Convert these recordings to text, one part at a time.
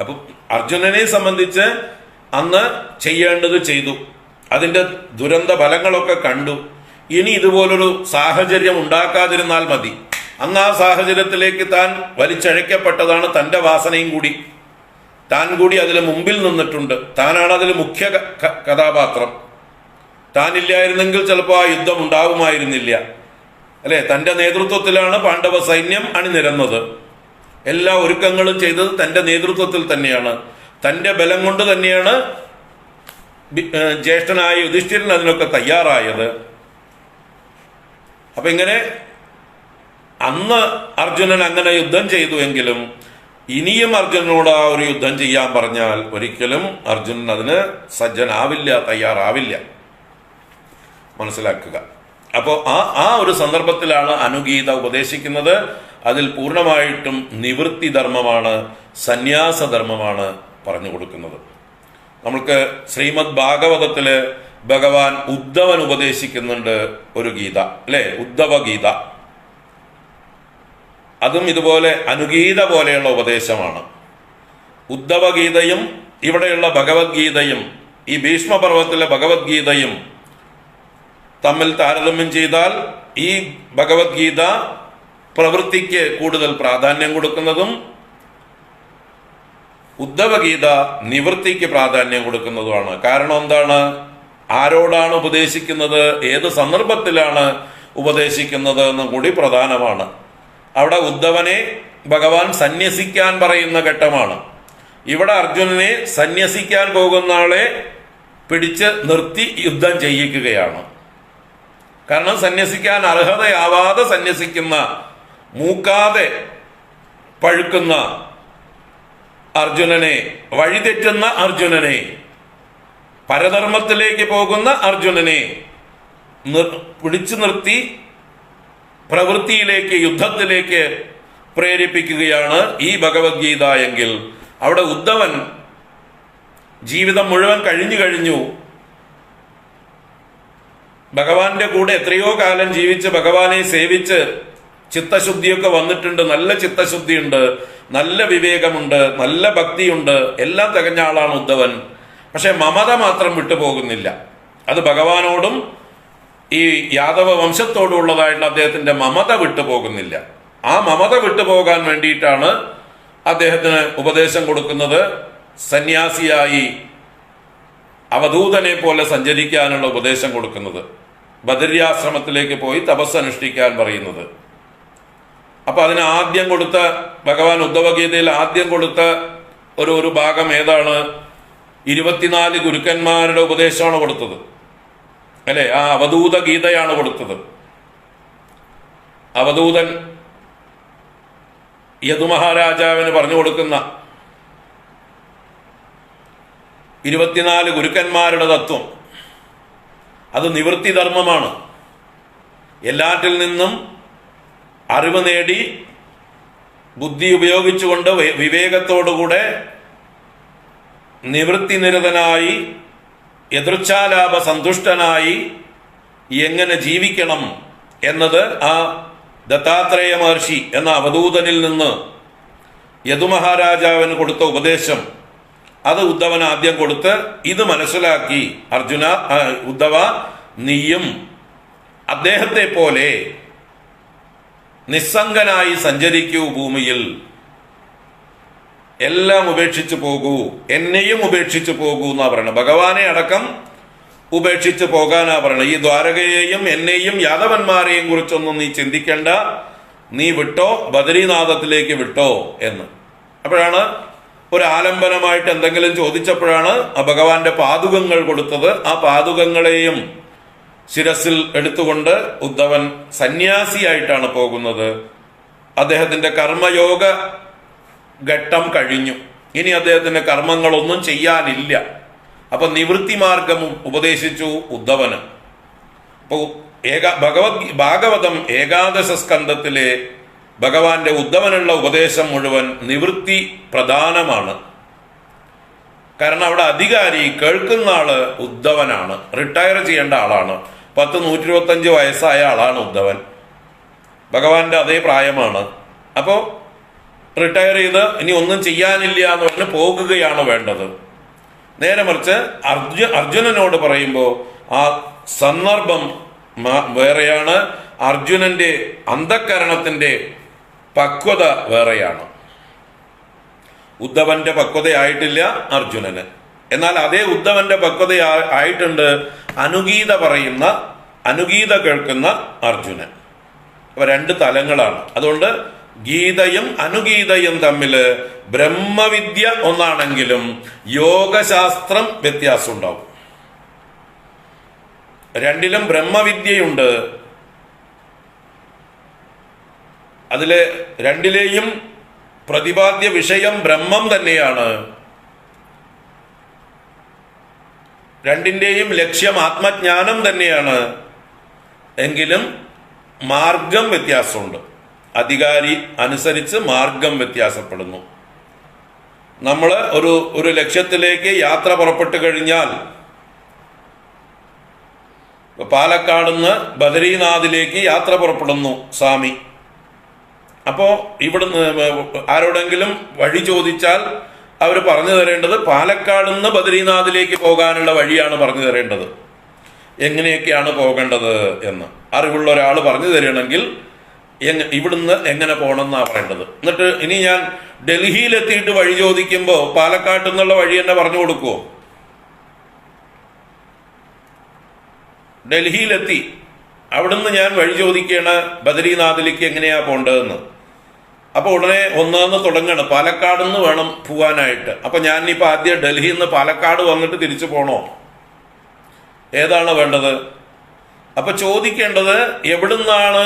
അപ്പൊ അർജുനനെ സംബന്ധിച്ച് അന്ന് ചെയ്യേണ്ടത് ചെയ്തു. അതിന്റെ ദുരന്ത ഫലങ്ങളൊക്കെ കണ്ടു. ഇനി ഇതുപോലൊരു സാഹചര്യം ഉണ്ടാക്കാതിരുന്നാൽ മതി. അന്ന് ആ സാഹചര്യത്തിലേക്ക് താൻ വലിച്ചഴയ്ക്കപ്പെട്ടതാണ് തന്റെ വാസനയും കൂടി. താൻ കൂടി അതിൽ മുമ്പിൽ നിന്നിട്ടുണ്ട്. താനാണ് അതിൽ മുഖ്യ കഥാപാത്രം. താനില്ലായിരുന്നെങ്കിൽ ചിലപ്പോൾ ആ യുദ്ധം ഉണ്ടാവുമായിരുന്നില്ല. അല്ലെ? തന്റെ നേതൃത്വത്തിലാണ് പാണ്ഡവ സൈന്യം അണിനിരന്നത്. എല്ലാ ഒരുക്കങ്ങളും ചെയ്തത് തന്റെ നേതൃത്വത്തിൽ തന്നെയാണ്. തന്റെ ബലം കൊണ്ട് തന്നെയാണ് ജ്യേഷ്ഠനായ യുധിഷ്ഠിരൻ അതിനൊക്കെ തയ്യാറായത്. അപ്പൊ ഇങ്ങനെ അന്ന് അർജുനൻ അങ്ങനെ യുദ്ധം ചെയ്തു എങ്കിലും ഇനിയും അർജുനനോട് ആ ഒരു യുദ്ധം ചെയ്യാൻ പറഞ്ഞാൽ ഒരിക്കലും അർജുനൻ അതിന് സജ്ജനാവില്ല തയ്യാറാവില്ല. മനസ്സിലാക്കുക. അപ്പോൾ ആ ആ ഒരു സന്ദർഭത്തിലാണ് അനുഗീത ഉപദേശിക്കുന്നത്. അതിൽ പൂർണമായിട്ടും നിവൃത്തി ധർമ്മമാണ് സന്യാസധർമ്മമാണ് പറഞ്ഞു കൊടുക്കുന്നത് നമ്മൾക്ക് ശ്രീമദ് ഭാഗവതത്തിൽ ഭഗവാൻ ഉദ്ധവൻ ഉപദേശിക്കുന്നുണ്ട് ഒരു ഗീത അല്ലെ? ഉദ്ധവ ഗീത. അതും ഇതുപോലെ അനുഗീത പോലെയുള്ള ഉപദേശമാണ്. ഉദ്ധവഗീതയും ഇവിടെയുള്ള ഭഗവത്ഗീതയും ഈ ഭീഷ്മപർവത്തിലെ ഭഗവത്ഗീതയും തമ്മിൽ താരതമ്യം ചെയ്താൽ ഈ ഭഗവത്ഗീത പ്രവൃത്തിക്ക് കൂടുതൽ പ്രാധാന്യം കൊടുക്കുന്നതും ഉദ്ധവഗീത നിവൃത്തിക്ക് പ്രാധാന്യം കൊടുക്കുന്നതുമാണ്. കാരണം എന്താണ്? ആരോടാണ് ഉപദേശിക്കുന്നത്? ഏത് സന്ദർഭത്തിലാണ് ഉപദേശിക്കുന്നത് എന്നും കൂടി പ്രധാനമാണ്. അവിടെ ഉദ്ധവനെ ഭഗവാൻ സന്യസിക്കാൻ പറയുന്ന ഘട്ടമാണ്. ഇവിടെ അർജുനനെ സന്യസിക്കാൻ പോകുന്ന ആളെ പിടിച്ച് നിർത്തി യുദ്ധം ചെയ്യിക്കുകയാണ്. കാരണം സന്യസിക്കാൻ അർഹതയാവാതെ സന്യസിക്കുന്ന മൂക്കാതെ പഴുക്കുന്ന അർജുനനെ വഴിതെറ്റുന്ന അർജുനനെ പരധർമ്മത്തിലേക്ക് പോകുന്ന അർജുനനെ പിടിച്ചു നിർത്തി പ്രവൃത്തിയിലേക്ക് യുദ്ധത്തിലേക്ക് പ്രേരിപ്പിക്കുകയാണ് ഈ ഭഗവത്ഗീത എങ്കിൽ. അവിടെ ഉദ്ധവൻ ജീവിതം മുഴുവൻ കഴിഞ്ഞു കഴിഞ്ഞു. ഭഗവാന്റെ കൂടെ എത്രയോ കാലം ജീവിച്ച് ഭഗവാനെ സേവിച്ച് ചിത്തശുദ്ധിയൊക്കെ വന്നിട്ടുണ്ട്. നല്ല ചിത്തശുദ്ധിയുണ്ട്. നല്ല വിവേകമുണ്ട്. നല്ല ഭക്തിയുണ്ട്. എല്ലാം തികഞ്ഞ ആളാണ് ഉദ്ധവൻ. പക്ഷെ മമത മാത്രം വിട്ടുപോകുന്നില്ല. അത് ഭഗവാനോടും ഈ യാദവ വംശത്തോടുള്ളതായിട്ടുള്ള അദ്ദേഹത്തിന്റെ മമത വിട്ടുപോകുന്നില്ല. ആ മമത വിട്ടുപോകാൻ വേണ്ടിയിട്ടാണ് അദ്ദേഹത്തിന് ഉപദേശം കൊടുക്കുന്നത്. സന്യാസിയായി അവധൂതനെ പോലെ സഞ്ചരിക്കാനുള്ള ഉപദേശം കൊടുക്കുന്നത്. ബദര്യാശ്രമത്തിലേക്ക് പോയി തപസ് അനുഷ്ഠിക്കാൻ പറയുന്നത്. അപ്പൊ അതിന് ആദ്യം കൊടുത്ത ഭഗവാൻ ഉദ്ധവഗീതയിൽ ആദ്യം കൊടുത്ത ഒരു ഒരു ഭാഗം ഏതാണ്? ഇരുപത്തിനാല് ഗുരുക്കന്മാരുടെ ഉപദേശമാണ് കൊടുത്തത്. അല്ലെ? ആ അവധൂത ഗീതയാണ് കൊടുത്തത്. അവധൂതൻ യദുമഹാരാജാവിന് പറഞ്ഞു കൊടുക്കുന്ന ഇരുപത്തിനാല് ഗുരുക്കന്മാരുടെ തത്വം. അത് നിവൃത്തി ധർമ്മമാണ്. എല്ലാറ്റിൽ നിന്നും അറിവ് നേടി ബുദ്ധി ഉപയോഗിച്ചുകൊണ്ട് വിവേകത്തോടുകൂടെ നിവൃത്തി നിരതനായി എതിർച്ഛാലാഭ സന്തുഷ്ടനായി എങ്ങനെ ജീവിക്കണം എന്നത് ആ ദത്താത്രേയ മഹർഷി എന്ന അവധൂതനിൽ നിന്ന് യദുമഹാരാജാവിന് കൊടുത്ത ഉപദേശം. അത് ഉദ്ധവൻ ആദ്യം കൊടുത്ത് ഇത് മനസ്സിലാക്കി. അർജുന ഉദ്ധവ നീയും അദ്ദേഹത്തെ പോലെ നിസ്സംഗനായി സഞ്ചരിക്കൂ ഭൂമിയിൽ. എല്ലാം ഉപേക്ഷിച്ചു പോകൂ. എന്നെയും ഉപേക്ഷിച്ചു പോകൂ എന്നാ പറയണത് ഭഗവാനെ അടക്കം ഉപേക്ഷിച്ച് പോകാനാ പറയണത് ഈ ദ്വാരകയെയും എന്നെയും യാദവന്മാരെയും കുറിച്ചൊന്നും നീ ചിന്തിക്കേണ്ട. നീ വിട്ടോ? ബദരീനാഥത്തിലേക്ക് വിട്ടോ എന്ന്. അപ്പോഴാണ് ഒരു ആലംബനമായിട്ട് എന്തെങ്കിലും ചോദിച്ചപ്പോഴാണ് ആ ഭഗവാന്റെ പാതുകങ്ങൾ കൊടുത്തത്. ആ പാതുകങ്ങളെയും ശിരസിൽ എടുത്തുകൊണ്ട് ഉദ്ധവൻ സന്യാസിയായിട്ടാണ് പോകുന്നത്. അദ്ദേഹത്തിന്റെ കർമ്മയോഗ ഘട്ടം കഴിഞ്ഞു. ഇനി അദ്ദേഹത്തിന്റെ കർമ്മങ്ങളൊന്നും ചെയ്യാനില്ല. അപ്പൊ നിവൃത്തി മാർഗം ഉപദേശിച്ചു ഉദ്ധവന്. അപ്പൊ ഏക ഭഗവത് ഭാഗവതം ഏകാദശ സ്കന്ധത്തിലെ ഭഗവാന്റെ ഉദ്ധവനുള്ള ഉപദേശം മുഴുവൻ നിവൃത്തി പ്രധാനമാണ്. കാരണം അവിടെ അധികാരി കേൾക്കുന്ന ആൾ ഉദ്ധവനാണ്. റിട്ടയർ ചെയ്യേണ്ട ആളാണ്. പത്ത് നൂറ്റി ഇരുപത്തഞ്ച് വയസ്സായ ആളാണ് ഉദ്ധവൻ. ഭഗവാന്റെ അതേ പ്രായമാണ്. അപ്പോ റിട്ടയർ ചെയ്ത് ഇനി ഒന്നും ചെയ്യാനില്ല എന്ന് പറഞ്ഞ് പോകുകയാണ് വേണ്ടത്. നേരെ മറിച്ച് അർജു അർജുനനോട് പറയുമ്പോൾ ആ സന്ദർഭം വേറെയാണ്. അർജുനന്റെ അന്ധക്കരണത്തിന്റെ പക്വത വേറെയാണ്. ഉദ്ധവന്റെ പക്വതയായിട്ടില്ല അർജുനന്. എന്നാൽ അതേ ഉദ്ധവന്റെ പക്വത ആയിട്ടുണ്ട് അനുഗീത പറയുന്ന അനുഗീത കേൾക്കുന്ന അർജുനൻ. അപ്പൊ രണ്ട് തലങ്ങളാണ്. അതുകൊണ്ട് ഗീതയും അനുഗീതയും തമ്മിൽ ബ്രഹ്മവിദ്യ ഒന്നാണെങ്കിലും യോഗശാസ്ത്രം വ്യത്യാസം ഉണ്ടാവും രണ്ടിലും ബ്രഹ്മവിദ്യയുണ്ട്. അതിലെ രണ്ടിലെയും പ്രതിപാദ്യ വിഷയം ബ്രഹ്മം തന്നെയാണ്. രണ്ടിന്റെയും ലക്ഷ്യം ആത്മജ്ഞാനം തന്നെയാണ്. എങ്കിലും മാർഗം വ്യത്യാസമുണ്ട്. അധികാരി അനുസരിച്ച് മാർഗം വ്യത്യാസപ്പെടുന്നു. നമ്മൾ ഒരു ഒരു ലക്ഷ്യത്തിലേക്ക് യാത്ര പുറപ്പെട്ടു കഴിഞ്ഞാൽ പാലക്കാടുന്ന് ബദരീനാഥിലേക്ക് യാത്ര പുറപ്പെടുന്നു സ്വാമി. അപ്പോ ഇവിടുന്ന് ആരോടെങ്കിലും വഴി ചോദിച്ചാൽ അവർ പറഞ്ഞു തരേണ്ടത് പാലക്കാട് നിന്ന് ബദ്രീനാഥിലേക്ക് പോകാനുള്ള വഴിയാണ് പറഞ്ഞു തരേണ്ടത്. എങ്ങനെയൊക്കെയാണ് പോകേണ്ടത് എന്ന്. അറിവുള്ള ഒരാൾ പറഞ്ഞു തരികയാണെങ്കിൽ എങ്ങ ഇവിടുന്ന് എങ്ങനെ പോകണം എന്നാണ് പറയേണ്ടത്. എന്നിട്ട് ഇനി ഞാൻ ഡൽഹിയിലെത്തിയിട്ട് വഴി ചോദിക്കുമ്പോൾ പാലക്കാട്ട് നിന്നുള്ള വഴി എന്നെ പറഞ്ഞു കൊടുക്കുമോ ഡൽഹിയിലെത്തി. അവിടുന്ന് ഞാൻ വഴി ചോദിക്കുകയാണ് ബദരീനാഥിലേക്ക് എങ്ങനെയാ പോണ്ടതെന്ന്. അപ്പൊ ഉടനെ ഒന്നാന്ന് തുടങ്ങണം. പാലക്കാട് നിന്ന് വേണം പോവാനായിട്ട്. അപ്പൊ ഞാൻ ഇപ്പൊ ആദ്യം ഡൽഹിയിൽ നിന്ന് പാലക്കാട് വന്നിട്ട് തിരിച്ചു പോണോ? ഏതാണ് വേണ്ടത്? അപ്പൊ ചോദിക്കേണ്ടത് എവിടുന്നാണ്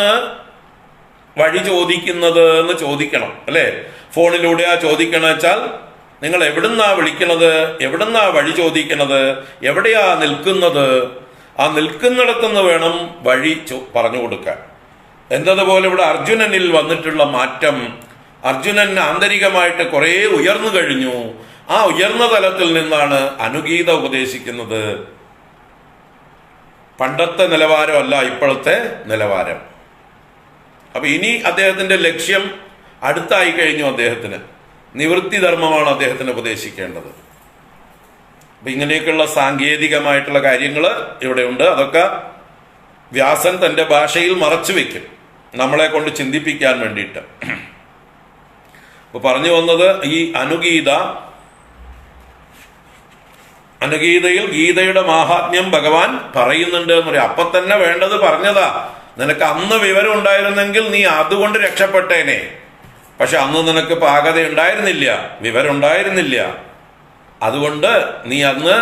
വഴി ചോദിക്കുന്നത് എന്ന് ചോദിക്കണം അല്ലേ? ഫോണിലൂടെ ആ ചോദിക്കണ വെച്ചാൽ നിങ്ങൾ എവിടുന്നാ വിളിക്കണത്? എവിടുന്നാ വഴി ചോദിക്കണത്? എവിടെയാ നിൽക്കുന്നത്? ആ നിൽക്കുന്നിടത്തുനിന്ന് വേണം വഴി പറഞ്ഞു കൊടുക്കാൻ. എന്നതുപോലെ ഇവിടെ അർജുനനിൽ വന്നിട്ടുള്ള മാറ്റം അർജുനൻ ആന്തരികമായിട്ട് കുറേ ഉയർന്നു കഴിഞ്ഞു. ആ ഉയർന്ന തലത്തിൽ നിന്നാണ് അനുഗീത ഉപദേശിക്കുന്നത്. പണ്ടത്തെ നിലവാരമല്ല ഇപ്പോഴത്തെ നിലവാരം. അപ്പൊ ഇനി അദ്ദേഹത്തിന്റെ ലക്ഷ്യം അടുത്തായി കഴിഞ്ഞു അദ്ദേഹത്തിന്. നിവൃത്തി ധർമ്മമാണ് അദ്ദേഹത്തിന് ഉപദേശിക്കേണ്ടത്. അപ്പൊ ഇങ്ങനെയൊക്കെയുള്ള സാങ്കേതികമായിട്ടുള്ള കാര്യങ്ങൾ ഇവിടെയുണ്ട്. അതൊക്കെ വ്യാസൻ തന്റെ ഭാഷയിൽ മറച്ചു വെക്കും. നമ്മളെ കൊണ്ട് ചിന്തിപ്പിക്കാൻ വേണ്ടിയിട്ട്. അപ്പൊ പറഞ്ഞു വന്നത് ഈ അനുഗീത അനുഗീതയിൽ ഗീതയുടെ മാഹാത്മ്യം ഭഗവാൻ പറയുന്നുണ്ട് എന്ന് പറയും അപ്പൊ തന്നെ വേണ്ടത് പറഞ്ഞതാ. നിനക്ക് അന്ന് വിവരം ഉണ്ടായിരുന്നെങ്കിൽ നീ അതുകൊണ്ട് രക്ഷപ്പെട്ടേനെ. പക്ഷെ അന്ന് നിനക്ക് പാകത ഉണ്ടായിരുന്നില്ല വിവരം ഉണ്ടായിരുന്നില്ല. അതുകൊണ്ട് നീ അന്ന്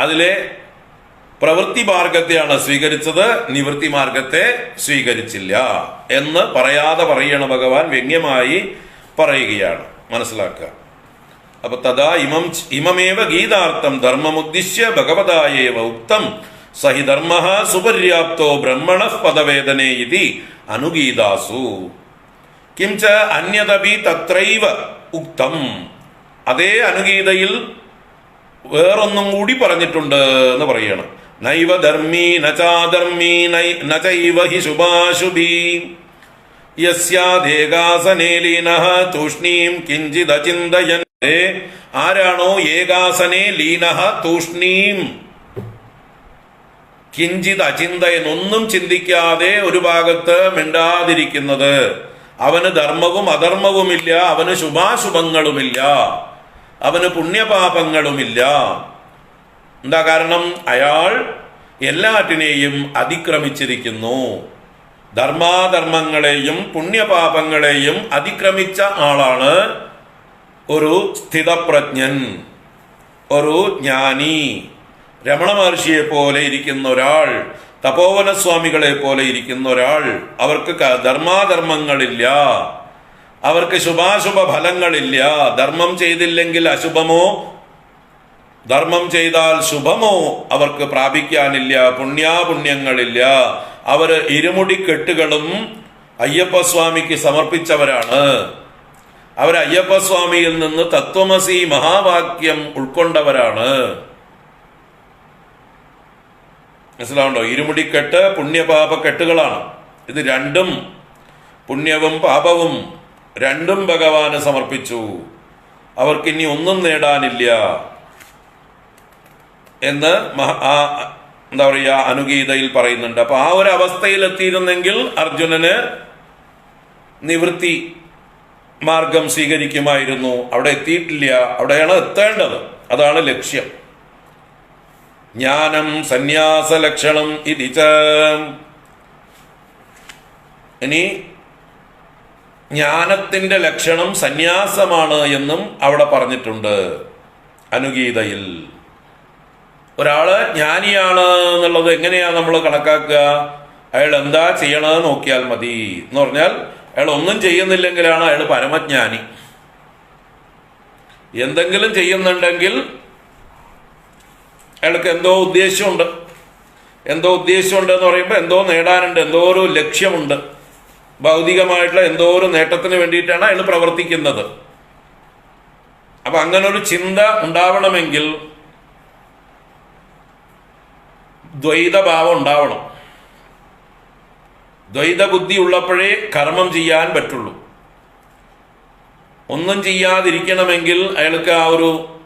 അതിലെ പ്രവൃത്തി മാർഗത്തെയാണ് സ്വീകരിച്ചത് നിവൃത്തി മാർഗത്തെ സ്വീകരിച്ചില്ല എന്ന് പറയാതെ പറയണ ഭഗവാൻ വ്യംഗ്യമായി പറയുകയാണ്. മനസ്സിലാക്കുക. അപ്പൊ തഥാ ഇമം ഇമമേവ ഗീതാർത്ഥം ധർമ്മമുദ്ദിശ്യ ഭഗവതായേവ ഉക്തം സഹി ധർമ്മ സുപര്യാപ്തോ ബ്രഹ്മണ പദവേദനേ ഇതി അനുഗീതാസു. കിംച അന്യതപി തത്രൈവ ഉക്തം. അതേ അനുഗീതയിൽ വേറൊന്നും കൂടി പറഞ്ഞിട്ടുണ്ട് എന്ന് പറയണം. നൈവ ധർമ്മീ നചാധർമ്മീ നൈവ ഹി ശുഭാശുഭീ. യസ്യാദേകാസനേ ലീനഃ തൂഷ്ണീം കിഞ്ചിത് അചിന്തയൻ ആരാണോ ഏകാസനേ ലീനഃ തൂഷ്ണീം. കിഞ്ചിത് അചിന്തയൻ ഒന്നും ചിന്തിക്കാതെ ഒരു ഭാഗത്ത് മിണ്ടാതിരിക്കുന്നത്. അവന് ധർമ്മവും അധർമ്മവുമില്ല അവന് ശുഭാശുഭങ്ങളുമില്ല. അവന് പുണ്യപാപങ്ങളുമില്ല. എന്താ കാരണം? അയാൾ എല്ലാറ്റിനെയും അതിക്രമിച്ചിരിക്കുന്നു. ധർമാധർമ്മങ്ങളെയും പുണ്യപാപങ്ങളെയും അതിക്രമിച്ച ആളാണ് ഒരു സ്ഥിതപ്രജ്ഞൻ ഒരു ജ്ഞാനി. രമണ മഹർഷിയെ പോലെ ഇരിക്കുന്ന ഒരാൾ തപോവന സ്വാമികളെ പോലെ ഇരിക്കുന്ന ഒരാൾ അവർക്ക് ധർമാധർമ്മങ്ങളില്ല. അവർക്ക് ശുഭാശുഭ ഫലങ്ങളില്ല. ധർമ്മം ചെയ്തില്ലെങ്കിൽ അശുഭമോ? ധർമ്മം ചെയ്താൽ ശുഭമോ? അവർക്ക് പ്രാപിക്കാനില്ല പുണ്യാപുണ്യങ്ങളില്ല. അവർ ഇരുമുടി കെട്ടുകളും അയ്യപ്പസ്വാമിക്ക് സമർപ്പിച്ചവരാണ്. അവർ അയ്യപ്പസ്വാമിയിൽ നിന്ന് തത്വമസി മഹാവാക്യം ഉൾക്കൊണ്ടവരാണ്. മനസ്സിലാവുണ്ടോ? ഇരുമുടിക്കെട്ട് പുണ്യപാപ കെട്ടുകളാണ്. ഇത് രണ്ടും പുണ്യവും പാപവും രണ്ടും ഭഗവാന് സമർപ്പിച്ചു. അവർക്ക് ഇനി ഒന്നും നേടാനില്ല. എന്ന് ആ എന്താ പറയുക അനുഗീതയിൽ പറയുന്നുണ്ട്. അപ്പൊ ആ ഒരു അവസ്ഥയിൽ എത്തിയിരുന്നെങ്കിൽ അർജുനന് നിവൃത്തി മാർഗം സ്വീകരിക്കുമായിരുന്നു. അവിടെ എത്തിയിട്ടില്ല. അവിടെയാണ് എത്തേണ്ടത്. അതാണ് ലക്ഷ്യം. ജ്ഞാനം സന്യാസ ലക്ഷണം ഇതിച്ച ഇനി ജ്ഞാനത്തിന്റെ ലക്ഷണം സന്യാസമാണ് എന്നും അവിടെ പറഞ്ഞിട്ടുണ്ട് അനുഗീതയിൽ. ഒരാൾ ജ്ഞാനിയാണ് എന്നുള്ളത് എങ്ങനെയാണ് നമ്മൾ കണക്കാക്കുക? അയാൾ എന്താ ചെയ്യണമെന്ന് നോക്കിയാൽ മതി. എന്ന് പറഞ്ഞാൽ അയാൾ ഒന്നും ചെയ്യുന്നില്ലെങ്കിലാണ് അയാൾ പരമജ്ഞാനി. എന്തെങ്കിലും ചെയ്യുന്നുണ്ടെങ്കിൽ അയാൾക്ക് എന്തോ ഉദ്ദേശമുണ്ട്. എന്തോ ഉദ്ദേശമുണ്ട് എന്ന് പറയുമ്പോൾ എന്തോ നേടാനുണ്ട്. എന്തോ ഒരു ലക്ഷ്യമുണ്ട്. ഭൗതികമായിട്ടുള്ള എന്തോ ഒരു നേട്ടത്തിന് വേണ്ടിയിട്ടാണ് അയാൾ പ്രവർത്തിക്കുന്നത്. അപ്പൊ അങ്ങനെ ഒരു ചിന്ത ഉണ്ടാവണമെങ്കിൽ ദ്വൈതഭാവം ഉണ്ടാവണം. ദ്വൈത ബുദ്ധി ഉള്ളപ്പോഴേ കർമ്മം ചെയ്യാൻ പറ്റുള്ളൂ. ഒന്നും ചെയ്യാതിരിക്കണമെങ്കിൽ അയാൾക്ക് ആ ഒരു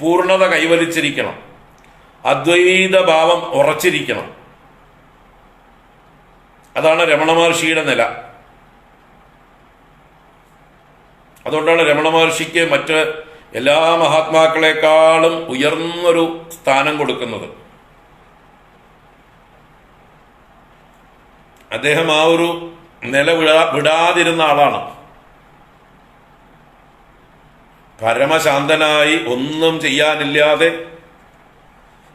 പൂർണത കൈവരിച്ചിരിക്കണം. അദ്വൈത ഭാവം ഉറച്ചിരിക്കണം. അതാണ് രമണ മഹർഷിയുടെ നില. അതുകൊണ്ടാണ് രമണ മഹർഷിക്ക് മറ്റ് എല്ലാ മഹാത്മാക്കളെക്കാളും ഉയർന്നൊരു സ്ഥാനം കൊടുക്കുന്നത്. അദ്ദേഹം ആ ഒരു നില വിടാ വിടാതിരുന്ന ആളാണ്. പരമശാന്തനായി ഒന്നും ചെയ്യാനില്ലാതെ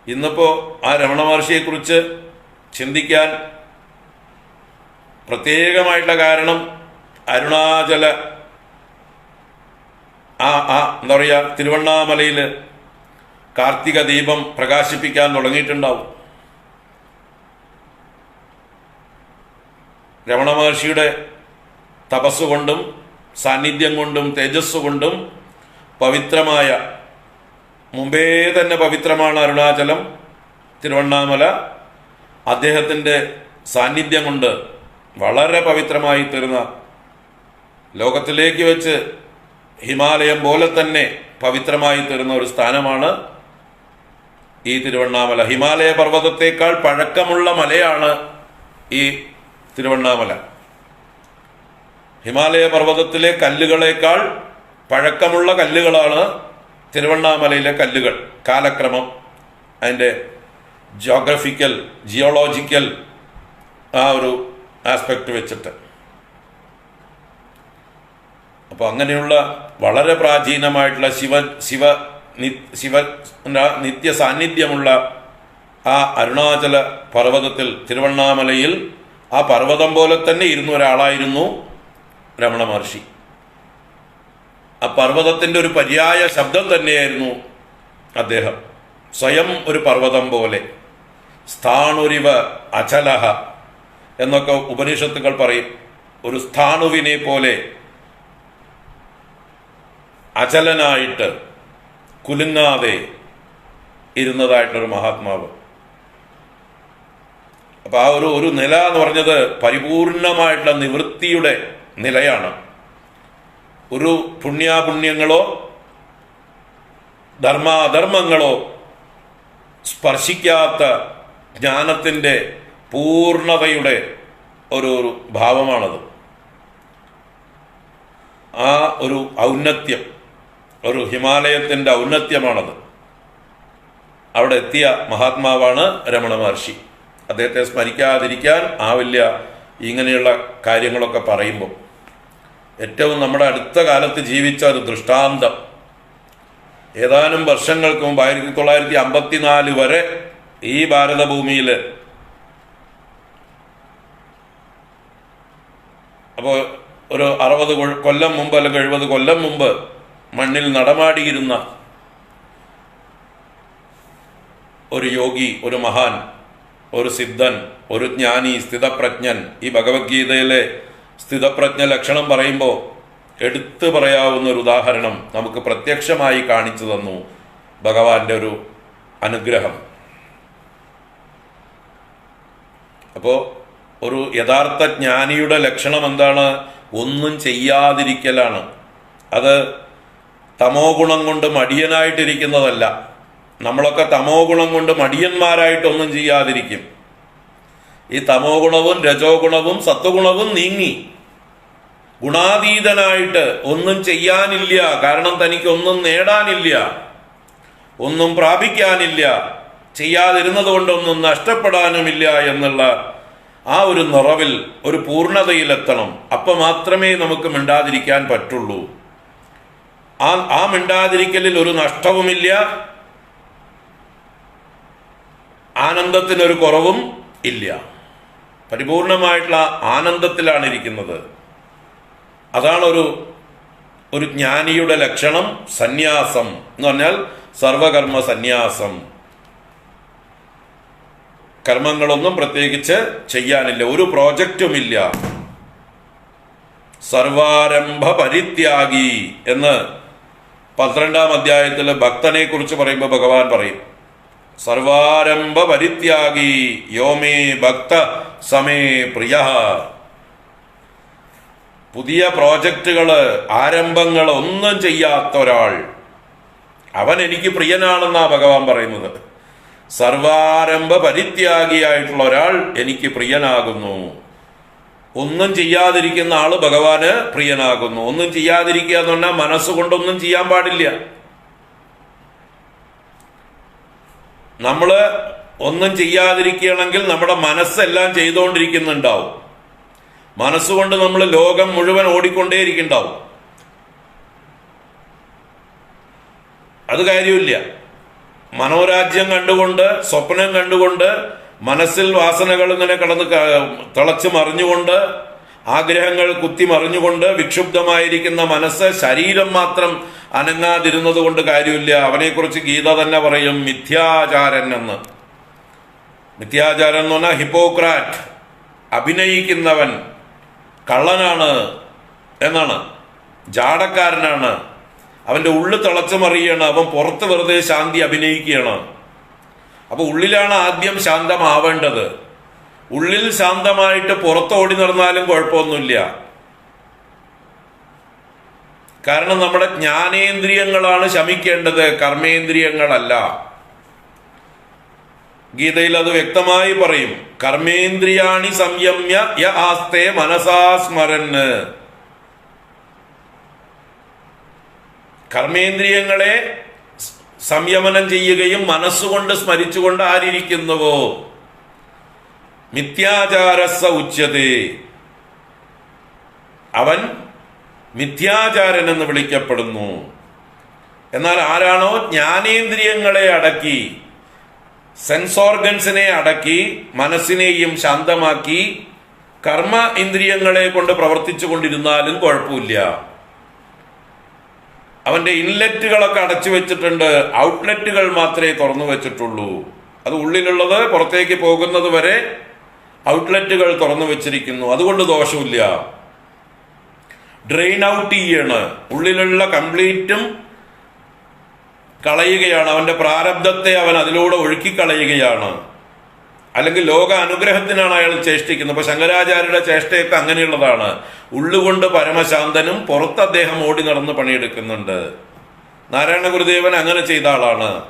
ഇന്നിപ്പോ ആ രമണ മഹർഷിയെക്കുറിച്ച് ചിന്തിക്കാൻ പ്രത്യേകമായിട്ടുള്ള കാരണം അരുണാചല ആ ആ എന്താ പറയുക തിരുവണ്ണാമലയിൽ കാർത്തിക ദീപം പ്രകാശിപ്പിക്കാൻ തുടങ്ങിയിട്ടുണ്ടാവും. രമണ മഹർഷിയുടെ തപസ്സുകൊണ്ടും സാന്നിധ്യം കൊണ്ടും തേജസ് കൊണ്ടും പവിത്രമായ മുമ്പേ തന്നെ പവിത്രമാണ് അരുണാചലം തിരുവണ്ണാമല. അദ്ദേഹത്തിന്റെ സാന്നിധ്യം കൊണ്ട് വളരെ പവിത്രമായി തീർന്ന ലോകത്തിലേക്ക് വെച്ച് ഹിമാലയം പോലെ തന്നെ പവിത്രമായി തീർന്ന ഒരു സ്ഥാനമാണ് ഈ തിരുവണ്ണാമല. ഹിമാലയ പർവതത്തേക്കാൾ പഴക്കമുള്ള മലയാണ് ഈ തിരുവണ്ണാമല. ഹിമാലയ പർവതത്തിലെ കല്ലുകളേക്കാൾ പഴക്കമുള്ള കല്ലുകളാണ് തിരുവണ്ണാമലയിലെ കല്ലുകൾ. കാലക്രമം അതിന്റെ ജോഗ്രഫിക്കൽ ജിയോളോജിക്കൽ ആ ഒരു ആസ്പെക്ട് വെച്ചിട്ട്. അപ്പോൾ അങ്ങനെയുള്ള വളരെ പ്രാചീനമായിട്ടുള്ള ശിവ ശിവ ശിവ നിത്യ സാന്നിധ്യമുള്ള ആ അരുണാചല പർവതത്തിൽ തിരുവണ്ണാമലയിൽ ആ പർവതം പോലെ തന്നെ ഇരുന്ന ഒരാളായിരുന്നു രമണ മഹർഷി. ആ പർവതത്തിന്റെ ഒരു പര്യായ ശബ്ദം തന്നെയായിരുന്നു അദ്ദേഹം. സ്വയം ഒരു പർവതം പോലെ. സ്ഥാണുരിവ അചലഹ. എന്നൊക്കെ ഉപനിഷത്തുകൾ പറയും. ഒരു സ്ഥാണുവിനെ പോലെ അചലനായിട്ട് കുലുങ്ങാതെ ഇരുന്നതായിട്ടൊരു മഹാത്മാവ്. അപ്പൊ ആ ഒരു ഒരു നില എന്ന് പറഞ്ഞത് പരിപൂർണമായിട്ടുള്ള നിവൃത്തിയുടെ നിലയാണ്. ഒരു പുണ്യാപുണ്യങ്ങളോ ധർമാധർമ്മങ്ങളോ സ്പർശിക്കാത്ത ജ്ഞാനത്തിന്റെ പൂർണതയുടെ ഒരു ഒരു ഭാവമാണത്. ആ ഒരു ഔന്നത്യം ഒരു ഹിമാലയത്തിന്റെ ഔന്നത്യമാണത്. അവിടെ എത്തിയ മഹാത്മാവാണ് രമണ മഹർഷി. അദ്ദേഹത്തെ സ്മരിക്കാതിരിക്കാൻ ആവില്ല ഇങ്ങനെയുള്ള കാര്യങ്ങളൊക്കെ പറയുമ്പോൾ ഏറ്റവും നമ്മുടെ അടുത്ത കാലത്ത് ജീവിച്ച ഒരു ദൃഷ്ടാന്തം. ഏതാനും വർഷങ്ങൾക്ക് മുമ്പ് ആയിരത്തി തൊള്ളായിരത്തി അമ്പത്തിനാല് വരെ ഈ ഭാരതഭൂമിയിൽ അപ്പോൾ ഒരു അറുപത് കൊല്ലം മുമ്പ് അല്ലെങ്കിൽ എഴുപത് കൊല്ലം മുമ്പ് മണ്ണിൽ നടമാടിയിരുന്ന ഒരു യോഗി ഒരു മഹാൻ ഒരു സിദ്ധൻ ഒരു ജ്ഞാനി സ്ഥിതപ്രജ്ഞൻ ഈ ഭഗവത്ഗീതയിലെ സ്ഥിതപ്രജ്ഞ ലക്ഷണം പറയുമ്പോൾ എടുത്തു പറയാവുന്ന ഒരു ഉദാഹരണം നമുക്ക് പ്രത്യക്ഷമായി കാണിച്ചു തന്നു ഭഗവാന്റെ ഒരു അനുഗ്രഹം. അപ്പോൾ ഒരു യഥാർത്ഥ ജ്ഞാനിയുടെ ലക്ഷണം എന്താണ് ഒന്നും ചെയ്യാതിരിക്കലാണ്. അത് തമോ ഗുണം കൊണ്ട് മടിയനായിട്ടിരിക്കുന്നതല്ല. നമ്മളൊക്കെ തമോ ഗുണം കൊണ്ട് മടിയന്മാരായിട്ടൊന്നും ചെയ്യാതിരിക്കും. ഈ തമോ ഗുണവും രജോ ഗുണവും സത്വഗുണവും നീങ്ങി. ഗുണാതീതനായിട്ട് ഒന്നും ചെയ്യാനില്ല. കാരണം തനിക്ക് ഒന്നും നേടാനില്ല. ഒന്നും പ്രാപിക്കാനില്ല. ചെയ്യാതിരുന്നത് കൊണ്ടൊന്നും നഷ്ടപ്പെടാനുമില്ല എന്നുള്ള ആ ഒരു നിറവിൽ ഒരു പൂർണതയിലെത്തണം അപ്പൊ മാത്രമേ നമുക്ക് മിണ്ടാതിരിക്കാൻ പറ്റുള്ളൂ. ആ ആ മിണ്ടാതിരിക്കലിൽ ഒരു നഷ്ടവുമില്ല. ആനന്ദത്തിനൊരു കുറവും ഇല്ല. പരിപൂർണമായിട്ടുള്ള ആനന്ദത്തിലാണ് ഇരിക്കുന്നത്. അതാണ് ഒരു ഒരു ജ്ഞാനിയുടെ ലക്ഷണം സന്യാസം എന്ന് പറഞ്ഞാൽ സർവകർമ്മ സന്യാസം. കർമ്മങ്ങളൊന്നും പ്രത്യേകിച്ച് ചെയ്യാനില്ല. ഒരു പ്രോജക്റ്റുമില്ല. സർവാരംഭ പരിത്യാഗി എന്ന് പന്ത്രണ്ടാം അധ്യായത്തിൽ ഭക്തനെ കുറിച്ച് പറയുമ്പോൾ ഭഗവാൻ പറയും. സർവാരംഭ പരിത്യാഗി യോമേ ഭക്ത സമേ പ്രിയ. പുതിയ പ്രോജക്റ്റുകൾ ആരംഭങ്ങൾ ഒന്നും ചെയ്യാത്ത ഒരാൾ. അവൻ എനിക്ക് പ്രിയനാണെന്നാ ഭഗവാൻ പറയുന്നത്. സർവാരംഭ പരിത്യാഗിയായിട്ടുള്ള ഒരാൾ എനിക്ക് പ്രിയനാകുന്നു. ഒന്നും ചെയ്യാതിരിക്കുന്ന ആൾ ഭഗവാന് പ്രിയനാകുന്നു. ഒന്നും ചെയ്യാതിരിക്കുക എന്ന് പറഞ്ഞാൽ മനസ്സുകൊണ്ടൊന്നും ചെയ്യാൻ പാടില്ല. നമ്മൾ ഒന്നും ചെയ്യാതിരിക്കുകയാണെങ്കിൽ നമ്മുടെ മനസ്സെല്ലാം ചെയ്തുകൊണ്ടിരിക്കുന്നുണ്ടാവും. മനസ്സുകൊണ്ട് നമ്മൾ ലോകം മുഴുവൻ ഓടിക്കൊണ്ടേയിരിക്കുന്നുണ്ടാവും. അത് കാര്യമില്ല. മനോരാജ്യം കണ്ടുകൊണ്ട് സ്വപ്നം കണ്ടുകൊണ്ട് മനസ്സിൽ വാസനകൾ ഇങ്ങനെ കടന്ന് തിളച്ചു മറിഞ്ഞുകൊണ്ട് ആഗ്രഹങ്ങൾ കുത്തി മറിഞ്ഞുകൊണ്ട് വിക്ഷുബ്ധമായിരിക്കുന്ന മനസ്സ് ശരീരം മാത്രം അനങ്ങാതിരുന്നത് കൊണ്ട് കാര്യമില്ല. അവനെക്കുറിച്ച് ഗീത തന്നെ പറയും മിഥ്യാചാരൻ എന്ന്. മിഥ്യാചാരൻ എന്ന് പറഞ്ഞാൽ ഹിപ്പോക്രാറ്റ് അഭിനയിക്കുന്നവൻ കള്ളനാണ് എന്നാണ്. ജാടക്കാരനാണ്. അവന്റെ ഉള്ളു തിളച്ചമറിയാണ് അവൻ പുറത്ത് വെറുതെ ശാന്തി അഭിനയിക്കുകയാണ്. അപ്പൊ ഉള്ളിലാണ് ആദ്യം ശാന്തമാവേണ്ടത്. ഉള്ളിൽ ശാന്തമായിട്ട് പുറത്തോടി നടന്നാലും കുഴപ്പമൊന്നുമില്ല. കാരണം നമ്മുടെ ജ്ഞാനേന്ദ്രിയങ്ങളാണ് ശമിക്കേണ്ടത് കർമ്മേന്ദ്രിയങ്ങളല്ല. ഗീതയിൽ അത് വ്യക്തമായി പറയും. കർമ്മേന്ദ്രിയാണി സംയമ്യ യ ആസ്തേ മനസാ കർമ്മേന്ദ്രിയങ്ങളെ സംയമനം ചെയ്യുകയും മനസ്സുകൊണ്ട് സ്മരിച്ചുകൊണ്ട് ആരിയ്ക്കുന്നുവോ? മിഥ്യാചാരസ ഉച്ചതേ. അവൻ മിഥ്യാചാരൻ എന്ന് വിളിക്കപ്പെടുന്നു. എന്നാൽ ആരാണോ ജ്ഞാനേന്ദ്രിയങ്ങളെ അടക്കി സെൻസ് ഓർഗൻസിനെ അടക്കി മനസ്സിനെയും ശാന്തമാക്കി കർമ്മ ഇന്ദ്രിയങ്ങളെ കൊണ്ട് പ്രവർത്തിച്ചു കൊണ്ടിരുന്നാലും കുഴപ്പമില്ല. അവന്റെ ഇൻലെറ്റുകളൊക്കെ അടച്ചു വെച്ചിട്ടുണ്ട്. ഔട്ട്ലെറ്റുകൾ മാത്രമേ തുറന്നു വെച്ചിട്ടുള്ളൂ. അത് ഉള്ളിലുള്ളത് പുറത്തേക്ക് പോകുന്നത് വരെ ഔട്ട്ലെറ്റുകൾ തുറന്നു വെച്ചിരിക്കുന്നു. അതുകൊണ്ട് ദോഷമില്ല. ഡ്രെയിൻ ഔട്ട് ചെയ്യാണ്. ഉള്ളിലുള്ള കംപ്ലീറ്റും കളയുകയാണ്. അവന്റെ പ്രാരബ്ധത്തെ അവൻ അതിലൂടെ ഒഴുക്കി കളയുകയാണ് അല്ലെങ്കിൽ ലോക അനുഗ്രഹത്തിനാണ് അയാൾ ചേഷ്ടിക്കുന്നത്. അപ്പൊ ശങ്കരാചാര്യരുടെ ചേഷ്ടയൊക്കെ അങ്ങനെയുള്ളതാണ്. ഉള്ളുകൊണ്ട് പരമശാന്തനും പുറത്ത് അദ്ദേഹം ഓടി നടന്ന് പണിയെടുക്കുന്നുണ്ട്. നാരായണ ഗുരുദേവൻ അങ്ങനെ ചെയ്ത ആളാണ്.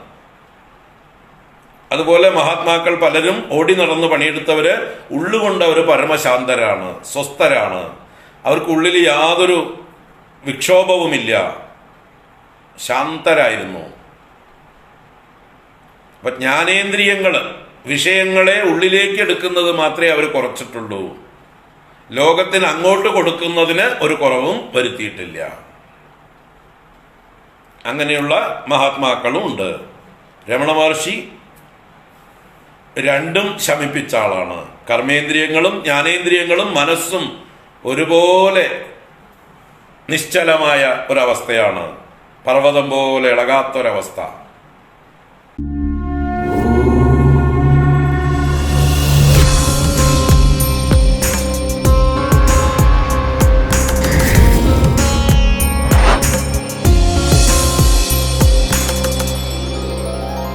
അതുപോലെ മഹാത്മാക്കൾ പലരും ഓടി നടന്ന് പണിയെടുത്തവര് ഉള്ളുകൊണ്ട് അവർ പരമശാന്തരാണ് സ്വസ്ഥരാണ്. അവർക്ക് ഉള്ളിൽ യാതൊരു വിക്ഷോഭവുമില്ല. ശാന്തരായിരുന്നു. അപ്പൊ ജ്ഞാനേന്ദ്രിയങ്ങൾ വിഷയങ്ങളെ ഉള്ളിലേക്ക് എടുക്കുന്നത് മാത്രമേ അവർ കുറച്ചിട്ടുള്ളൂ. ലോകത്തിന് അങ്ങോട്ട് കൊടുക്കുന്നതിന് ഒരു കുറവും വരുത്തിയിട്ടില്ല. അങ്ങനെയുള്ള മഹാത്മാക്കളും ഉണ്ട്. രമണ മഹർഷി രണ്ടും ശമിപ്പിച്ച ആളാണ്. കർമ്മേന്ദ്രിയങ്ങളും ജ്ഞാനേന്ദ്രിയങ്ങളും മനസ്സും ഒരുപോലെ നിശ്ചലമായ ഒരവസ്ഥയാണ്. പർവതം പോലെ ഇളകാത്തൊരവസ്ഥ.